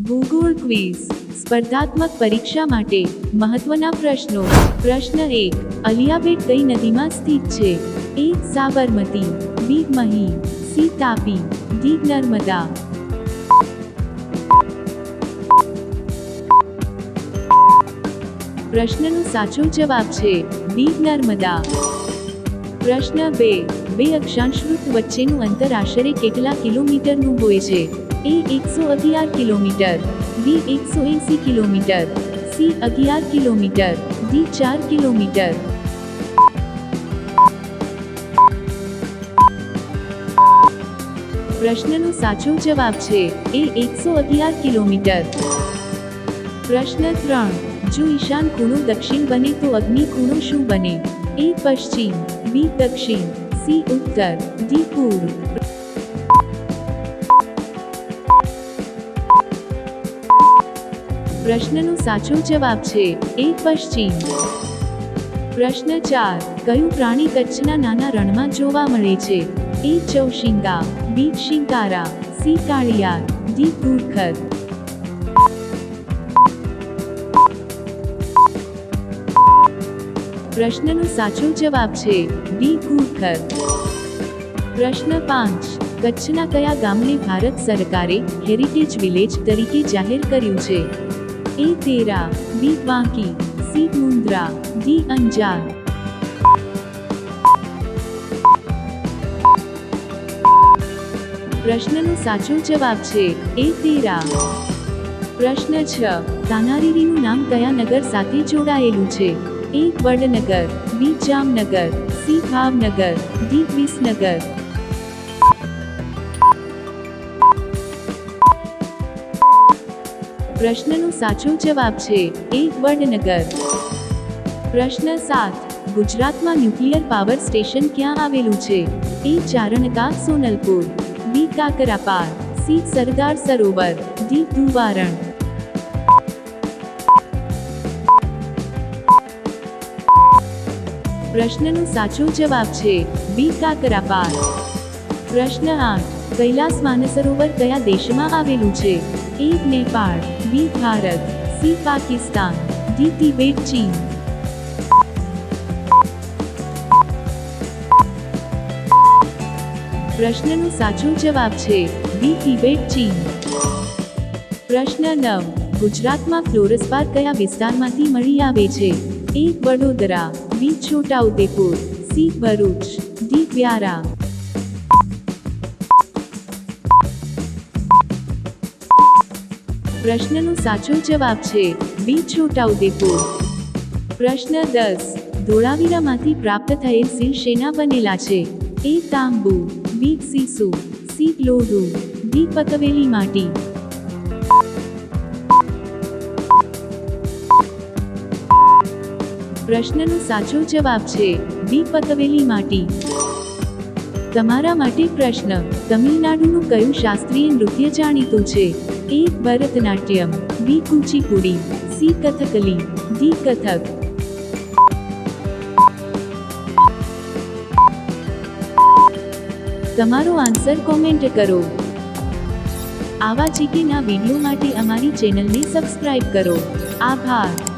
ભૂગોળ ક્વિઝ, સ્પર્ધાત્મક પરીક્ષા માટે મહત્વના પ્રશ્નો. પ્રશ્ન એક, અલિયાબેટ કઈ નદીમાં સ્થિત છે? A, Sabarmati, B, Mahi, C, Tapi, D, Narmada. પ્રશ્નનો સાચો જવાબ છે, ડી, નર્મદા. પ્રશ્ન બે બે અક્ષાંશ વચ્ચેનું અંતર આશરે કેટલા કિલોમીટરનું હોય છે? એ એકસો અગિયાર કિલોમીટર બી એકસો એંસી કિલોમીટર સી અગિયાર કિલોમીટર ડી ચાર કિલોમીટર પ્રશ્નનો સાચો જવાબ છે એ એકસો અગિયાર કિલોમીટર પ્રશ્ન ત્રણ જો ઈશાન ખૂણો દક્ષિણ બને તો અગ્નિ ખૂણો શું બને એ પશ્ચિમ બી દક્ષિણ સી ઉત્તર ડી પૂર્વ પ્રશ્નનો સાચો જવાબ છે એ પશ્ચિમ. પ્રશ્ન ચાર, કયું પ્રાણી કચ્છના નાના રણમાં જોવા મળે છે? એ ચૌશિંગા, બી શિંકારા, સી કાળિયાર, ડી કુરખર પ્રશ્નનો સાચો જવાબ છે, ડી ઘુડખર પ્રશ્ન પાંચ, કચ્છના કયા ગામને ભારત સરકારે હેરિટેજ વિલેજ તરીકે જાહેર કર્યું છે? A Tera B Vanki C Mundra D Anjar પ્રશ્નનો સાચો જવાબ છે એ તેરા પ્રશ્ન છ, તાનારીરીનું નામ કયા નગર સાથે જોડાયેલું છે? A Vadnagar B Jamnagar C Bhavnagar D Visnagar. પ્રશ્નનો સાચો જવાબ છે એ વડનગર. પ્રશ્ન સાત, ગુજરાતમાં ન્યુક્લિયર પાવર સ્ટેશન ક્યાં આવેલું છે? A Charanka, Sonalpur. B Kakrapar. C Sardar Sarovar. D Duvaran પ્રશ્નનો સાચો જવાબ છે બી કાકરાપાર. પ્રશ્ન આઠ, કૈલાસ માનસરોવર કયા દેશમાં આવેલું છે? A Nepal B Bharat C Pakistan D Tibet Chin પ્રશ્નનો સાચો જવાબ છે બી તિબેટ ચીન। પ્રશ્ન નવ, ગુજરાતમાં ફ્લોરસ કયા વિસ્તારમાંથી મળી આવે છે? A Vadodara, B Chhota Udepur, C Bharuch, D Vyara પ્રશ્નનો સાચો જવાબ છે બી છોટાઉદેપુર પ્રશ્ન દસ, ધોળાવીરામાંથી પ્રાપ્ત થયેલ સિંહ શેના બનેલા છે? એ તાંબુ બી સીસુ સી લોઢું, ડી પકવેલી માટી. પ્રશ્નનો સાચો જવાબ છે બી પકવેલી માટી. તમારા માટે પ્રશ્ન, તમિલનાડુનું કયું શાસ્ત્રીય નૃત્ય જાણીતું છે? A Bharatanatyam B Kuchipudi C Kathakali D Kathak તમારો આન્સર કોમેન્ટ કરો. આવા જીકેના વીડિયો માટે અમારી ચેનલને સબસ્ક્રાઇબ કરો. આભાર.